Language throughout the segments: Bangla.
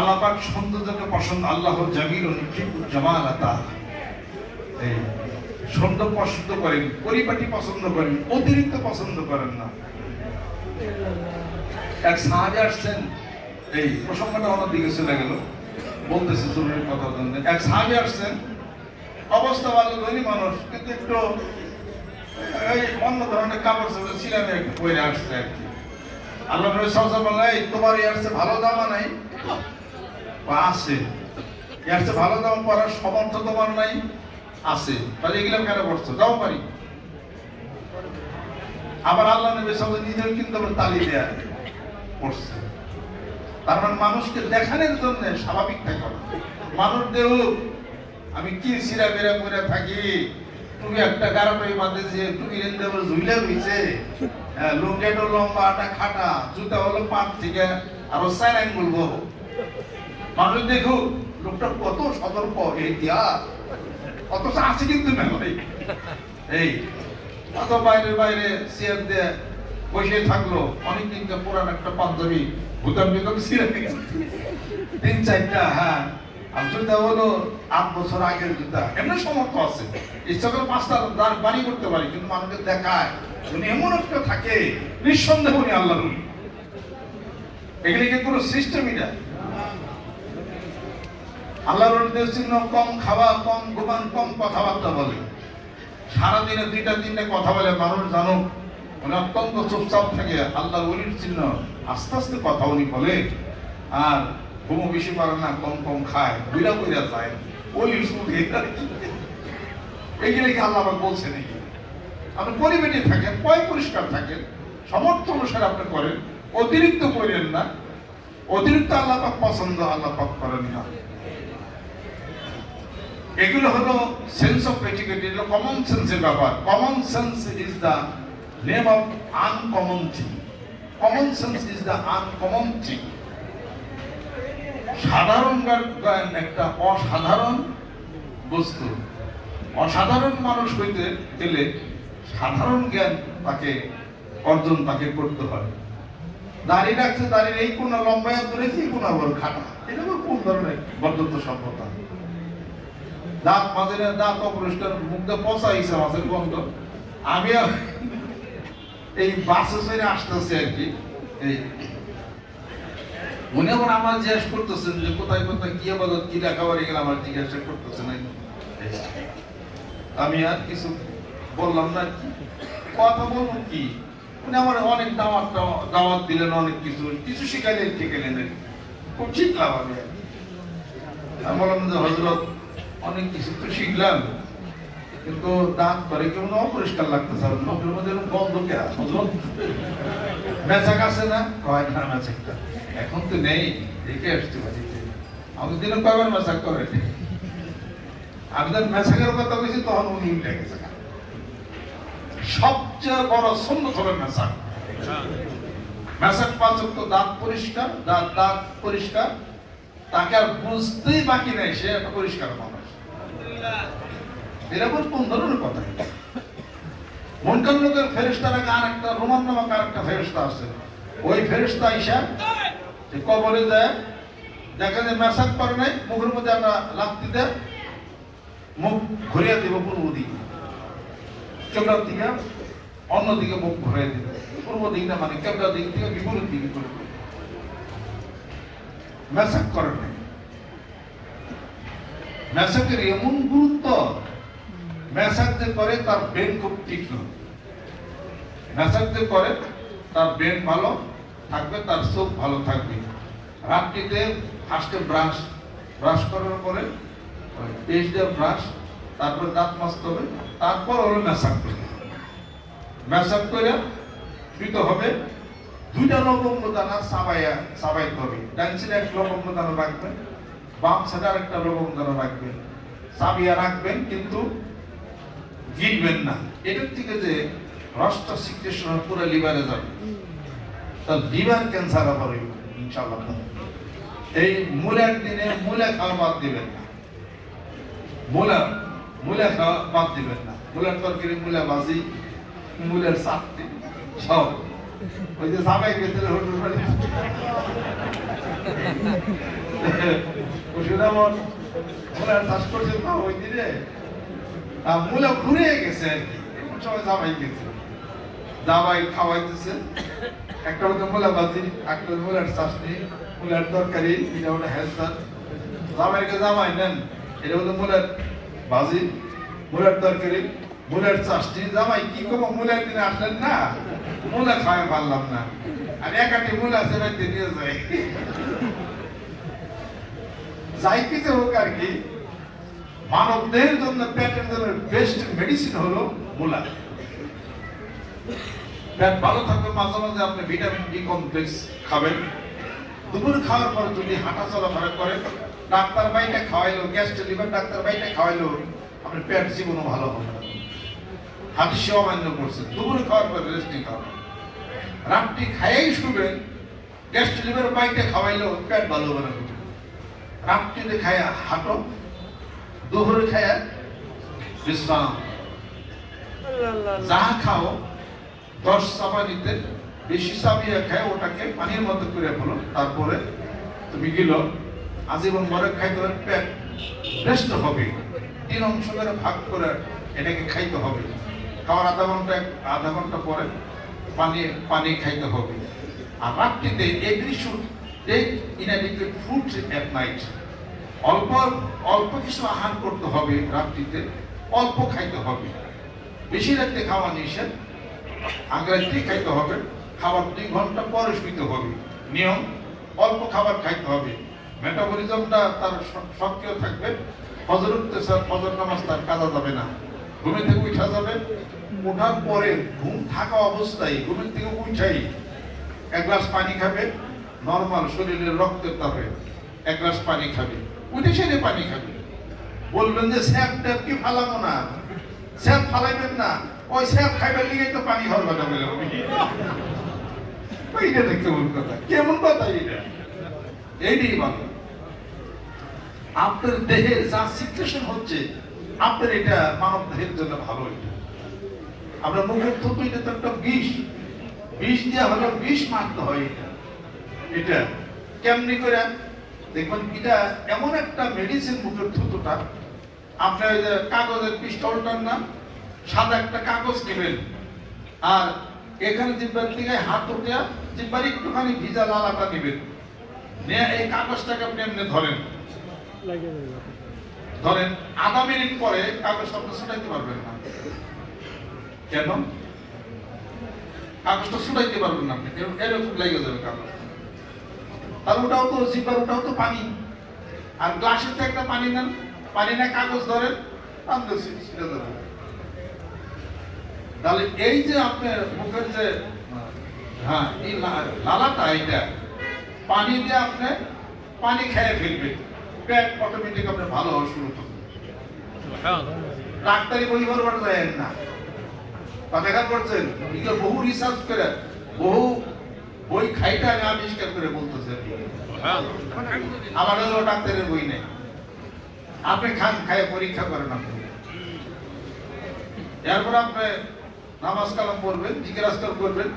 আল্লাহ পাক সৌন্দর্যকে পছন্দ আল্লাহ জামিল ও জামাল এই সুন্দর পছন্দ করেন, পরিপাটি পছন্দ করেন, অতিরিক্ত পছন্দ করেন না। এক সাহায্য আসছেন, এই প্রসঙ্গটা আমার দিকে চলে গেল, বলতেছে জরুরি কথা জন্য। এক সাহায্য আসছেন, অবস্থা ভালো, ধনী মানুষ, কিন্তু একটু, এই অন্য ধরনের কাপড় চোপড় একটু পরে আসছে আর কি। আল্লাহ আলাইহি তোমার এই আসছে ভালো দামা নাই? বা আছে। ভালো দাম পরার সমর্থ তোমার নাই, আছে। তাহলে এগুলো কেন পারি আবার আল্লাহ নবী সাল্লাল্লাহু নিজেও কিন্তু আবার তালি দেয়া তার মানে মানুষকে দেখানোর জন্য স্বাভাবিক থাকা। মানুষ দেহ, আমি কি সিরা বেরা করে থাকি? তুমি একটা গারাটাই বাঁধে যে তুমি রেন্দে ঝুলে রইছে হ্যাঁ লুঙ্গেটো লম্বা একটা খাটা, জুতা হলো পাঁচ থেকে, আরও চার আঙ্গুল মানুষ দেখো, লোকটা কত সতর্ক অথচ আছে কিন্তু এই বাইরে বাইরে চেয়ার দিয়ে বসে থাকল পুরান একটা পাঞ্জাবি ভুতাম গেছে। তিন চারটা হ্যাঁ। আট বছর আগের সমর্থ আছে। পাঁচটা দাঁড় করতে পারি, কিন্তু দেখায় এমন একটা থাকে, নিঃসন্দেহ উনি আল্লাহ এগুলিকে কোনো সিস্টেমই নাই? আল্লাহর রলিদের চিহ্ন কম খাওয়া, কম ঘুমান, কম কথাবার্তা বলে। সারাদিনে দুইটা, তিনটা কথা বলে মানুষ জানুক। মানে অত্যন্ত চুপচাপ থাকে, আল্লাহর অলির চিহ্ন আস্তে আস্তে কথা উনি বলে। আর ঘুমো বেশি পারে না, কম কম খায় বুড়া বুড়া যায় অলির এইগুলি কি আল্লাহ আবার বলছে নাকি? আপনি পরিবেটে থাকেন, পয় পরিষ্কার থাকেন, সমর্থ অনুসারে আপনি করেন, অতিরিক্ত করেন না। অতিরিক্ত আল্লাহ পাক পছন্দ, আল্লাহ পাক করেন না। এগুলো হলো সেন্স অফ এটিকেট এগুলো কমন সেন্সের ব্যাপার। Common sense is the name of uncommon thing common sense is the uncommon thing সাধারণ একটা অসাধারণ বস্তু। অসাধারণ মানুষ হইতে গেলে সাধারণ জ্ঞান তাকে, অর্জন তাকে করতে হয়। দাঁড়িয়ে রাখছে দাঁড়িয়ে এই কোন লম্বায় ধরেছে এই কোন খাটা। এটা কোন ধরনের বদ্ধত্ব সভ্যতা? দাঁত মাঝে দাঁত অপরিষ্কার মুখটা পচা হয়েছে মাছের গন্ধ আমি এই বাসে ছেড়ে আসতেছে আর কি, এই উনি আবার আমার জিজ্ঞেস করতেছেন যে কোথায় কোথায়, কি আবাদত কি লেখাবাড়ি গেলে আমার জিজ্ঞাসা করতেছেন এই। আমি আর কিছু বললাম না কি কথা বলব কি উনি আমার অনেক দাওয়াত দাওয়াত দিলেন, অনেক কিছু কিছু শিখাইলেন শিখাইলেন। খুব শিখলাম আমি আর। বললাম যে হজরত অনেক কিছু তো শিখলাম। কিন্তু দাঁত করে কেমন অপরিষ্কার লাগতেছে আর মুখের মধ্যে গন্ধ কে হজরত মেচাক আছে না? কয় না মেচাকটা এখন তো নেই, দেখে আসতে বাড়িতে আমি দিনে কয়বার মেচাক করে? যখন মেসাকের কথা বলছি তখন উনি উঠে গেছে। সবচেয়ে বড় সুন্নত হবে মেসাক মেসাক পাচক তো দাঁত পরিষ্কার, দাঁত দাঁত পরিষ্কার। তাকে আর বুঝতেই বাকি নেই, সে পরিষ্কার মানুষ। কোন ধরনের কথা? লোকের ফেরিস্তার একটা রোমান নামক আর একটা ফেরিস্তা আছে। ওই ফেরিস্তা আইসা যে কবরে দেখা যায় করে নাই, মুখের মধ্যে মুখ ঘুরিয়ে দিব পূর্ব দিকে। কেবলার দিকে অন্যদিকে মুখ ঘুরিয়ে দিবে। পূর্ব দিকটা মানে কেবলার দিক থেকে বিপরীত দিকে যাবে। মেসাক করে নাই। মেসাকের এমন গুরুত্ব মেসাক যে করে তার ব্রেন খুব তীক্ষ্ণ মেসাক যে করে তার ব্রেন ভালো থাকবে, তার চোখ ভালো থাকবে। রাত্রিতে ফার্স্টে ব্রাশ ব্রাশ করার পরে পেস্ট দিয়ে ব্রাশ তারপরে দাঁত মাজতে হবে, তারপর হলো মেসাক করে মেসাক করে শুইতে হবে। দুইটা লবঙ্গ দানা সাবাইয়া সাবাইতে হবে। ডান এক লবঙ্গ দানা রাখবেন বাম সাইডে আরেকটা লবঙ্গ দানা রাখবেন। সাবিয়া রাখবেন, কিন্তু গিলবেন না। এটার থেকে যে রসটা সিক্রেশন পুরো লিভারে যাবে। তার লিভার ক্যান্সার আবার এই দিনে মূলে খাওয়া বাদ দিবেন না। মূলা মূলা খাওয়া বাদ দিবেন না। মূলার তরকারি, মূলা ভাজি, মূলের চাকরি সব। ওই যে গেছিল হোটেল মুর্শিদাবাদ চাষ করছে তো ওই দিনে। মূলা ঘুরে গেছে আর কি। সময় জামাই গেছে জামাই খাওয়াইতেছে। একটা হতো মূলা বাজি একটা মূলার চাষনি মূলার তরকারি, এটা হলো জামাইকে জামাই নেন, এটা হলো মূলার বাজি মূলার তরকারি, মূলার চাষনি জামাই কি করব মূলার দিনে আসলেন না? মূলা খাওয়াই পারলাম না। আর একাটি মূলা সেবাইতে নিয়ে যাই। কিছু হোক আর কি মানব দেহের জন্য, পেটের জন্য বেস্ট মেডিসিন হলো মূলা। পেট ভালো থাকবে মাঝে মাঝে আপনি ভিটামিন ডি কমপ্লেক্স খাবেন। দুপুর খাওয়ার পর যদি হাঁটা চলাফেরা করেন, ডাক্তার বাইটা খাওয়াইলো গ্যাস লিভার ডাক্তার বাইটা খাওয়াইলো, আপনার পেট জীবনও ভালো হবে না। হাদিস অমান্য করছে দুপুর খাওয়ার পর রেস্ট খাওয়াবেন রাত্রি খাইয়াই শুবেন গ্যাস লিভার বাইটা খাওয়াইলো, পেট ভালো হবে না। রাত্রিতে খায়া হাঁটো দুপুরে খায়া বিশ্রাম। যা খাও, দশ চাপানিতে বেশি চাপিয়ে খায়, ওটাকে পানির মতো করে ফেলো, তারপরে তুমি গেল আজীবন মরে খাইতে হবে পেট বেস্ট হবে। তিন অংশ করে ভাগ করে এটাকে খাইতে হবে। খাওয়ার আধা ঘণ্টা আধা ঘণ্টা পরে পানি পানি খাইতে হবে। আর রাত্রিতে every should take inadequate food at night অল্প অল্প কিছু আহার করতে হবে রাত্রিতে, অল্প খাইতে হবে। বেশি রাত্রে খাওয়া নিষেধ। আগ্রাত্রি খাইতে হবে, খাবার দুই ঘণ্টা পরে শুইতে হবে। নিয়ম, অল্প খাবার খাইতে হবে। মেটাবলিজমটা তার সক্রিয় থাকবে। উঠতে স্যার, ফজর নামাজ তার কাজা যাবে না। ঘুমে থেকে উঠা যাবে। ওঠার পরে ঘুম থাকা অবস্থায় ঘুমের থেকে উঠাই। এক গ্লাস পানি খাবে। নর্মাল শরীরের রক্তের তাপে এক গ্লাস পানি খাবে। উঠে সেরে পানি খাবে। বলবেন যে, স্যাপ ট্যাপ কি ফালাবো না? স্যাপ ফালাইবেন না? ওই স্যাপ খাইবার লিগে তো পানি হওয়ার বলে এইটা কেমন কথা। কেমন কথা এটা? এইটাই ভালো। আপনার দেহের যা সিচুয়েশন হচ্ছে, আপনার এটা মানব দেহের জন্য ভালো এটা। আমরা মুখের থুতু তো একটা বিষ। বিষ দেওয়া হলো বিষ মারতে হয় এটা। এটা কেমনি করে? দেখবেন এটা এমন একটা মেডিসিন মুখের থুতুটা আপনার ওই যে কাগজের পিস্টলটার নাম সাদা একটা কাগজ নেবেন। আর এখানে জিব্বার দিকে হাত উঠে জিব্বার একটুখানি ভিজা লালাটা নেবেন। নিয়ে এই কাগজটাকে আপনি এমনি ধরেন। ধরেন আধা মিনিট পরে কাগজটা আপনি ছুটাইতে পারবেন না। কেন? কাগজটা ছুটাইতে পারবেন না আপনি। এরকম লেগে যাবে কাগজ। আর ওটাও তো জিব্বার ওটাও তো পানি। আর গ্লাসের তো একটা পানি নেন। পানি না, কাগজ ধরেন ছিটে ছিটে তাহলে এই যে আপনার মুখের যে হ্যাঁ এই লালাটা এটা পানি দিয়ে আপনি পানি খেয়ে ফেলবে পেট অটোমেটিক আপনার ভালো হওয়া শুরু করবে। ডাক্তারি বই বলবার যায় না। কথা এগুলো বহু রিসার্চ করে, বহু বই খাইটা আমি আবিষ্কার করে বলতেছে। আমার ডাক্তারের বই নেই। আপনি খান খায় পরীক্ষা করেন আপনি। এরপর আপনি নামাজ কালাম পড়বেন জিজ্ঞাসা করবেন,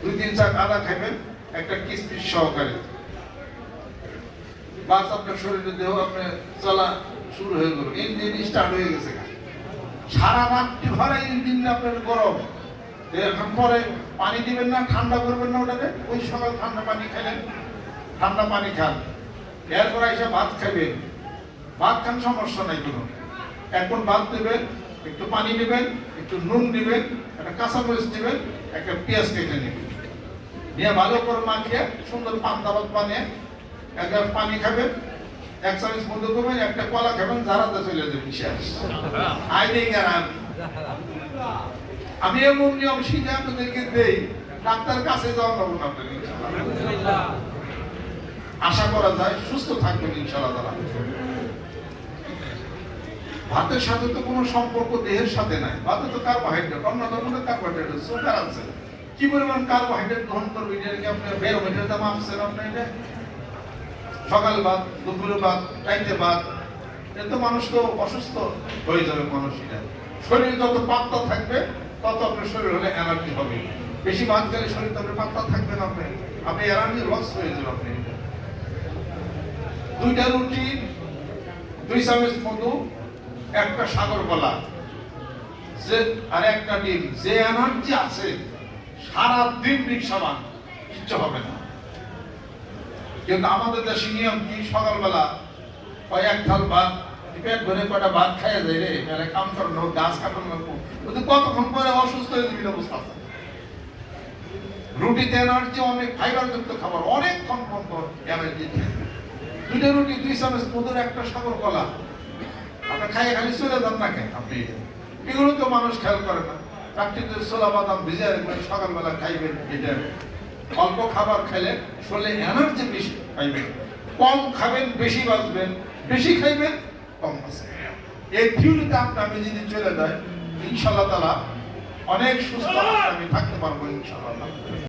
দুই তিন চার আদা খাবেন একটা কিসমিস সহকারে। বাস আপনার শরীরে দেহ আপনার চলা শুরু হয়ে গেল। ইঞ্জিন স্টার্ট হয়ে গেছে। সারা রাত্রি ভরা ইঞ্জিন আপনার গরম। পরে পানি দিবেন না, ঠান্ডা করবেন না ওটাকে ওই সকাল ঠান্ডা পানি খেলেন। ঠান্ডা পানি খান। এরপর এসে ভাত খাবেন ভাত খান সমস্যা নাই কোনো। এখন ভাত দেবেন, একটু পানি নেবেন একটু নুন দিবেন, একটা কাঁচামরিচ দিবেন, একটা পেঁয়াজ কেটে নেবেন। নিয়ে ভালো করে মাখিয়ে, সুন্দর পান্তা ভাত বানিয়ে, এক গ্লাস পানি খাবেন, এক চামচ মধু খাবেন একটা কলা খাবেন যারাতে চলে যাবেন শেষ। আই গেলাম আমি এমন নিয়ম শিখে আপনাদেরকে দেই ডাক্তার কাছে যাওয়া পাবো না আপনাদের আশা করা যায় সুস্থ থাকবেন ইনশাআল্লাহ তারা ভাতের সাথে তো কোনো সম্পর্ক দেহের সাথে নাই। ভাতে তো কার্বোহাইড্রেট অন্য ধরনের কার্বোহাইড্রেট সুগার আছে। কি পরিমাণ কার্বোহাইড্রেট গ্রহণ করবে এটা কি আপনি বেরোমিটার দাম আপছেন আপনি এটা? সকাল ভাত দুপুরে ভাত চাইতে ভাত এটা তো মানুষ তো অসুস্থ হয়ে যাবে মানুষ এটা। শরীর যত পাতলা থাকবে তত আপনার শরীর হলে এনার্জি হবে। বেশি ভাত খেলে শরীর তত পাতলা থাকবে না আপনি। আপনি এনার্জি লস হয়ে যাবে আপনি। দুইটা রুটি, দুই চামচ মধু একটা সাগর কলা। যে আর একটা ডিম। যে এনার্জি আছে সারা দিন রিক্সা বান কিচ্ছু হবে না। কিন্তু আমাদের দেশে নিয়ম কি? সকালবেলা এক থাল ভাত এগুলো তো মানুষ খেয়াল করে না। চারটিতে ছোলা বাদাম ভিজে সকালবেলা খাইবেন অল্প খাবার খেলে শরীরে এনার্জি বেশি খাইবেন কম খাবেন, বেশি বাঁচবেন। বেশি খাইবেন কম আছে। এই থিওরিতে আমি যদি চলে যাই ইনশাল্লাহ তালা অনেক সুস্থ আমি থাকতে পারব ইনশাল্লাহ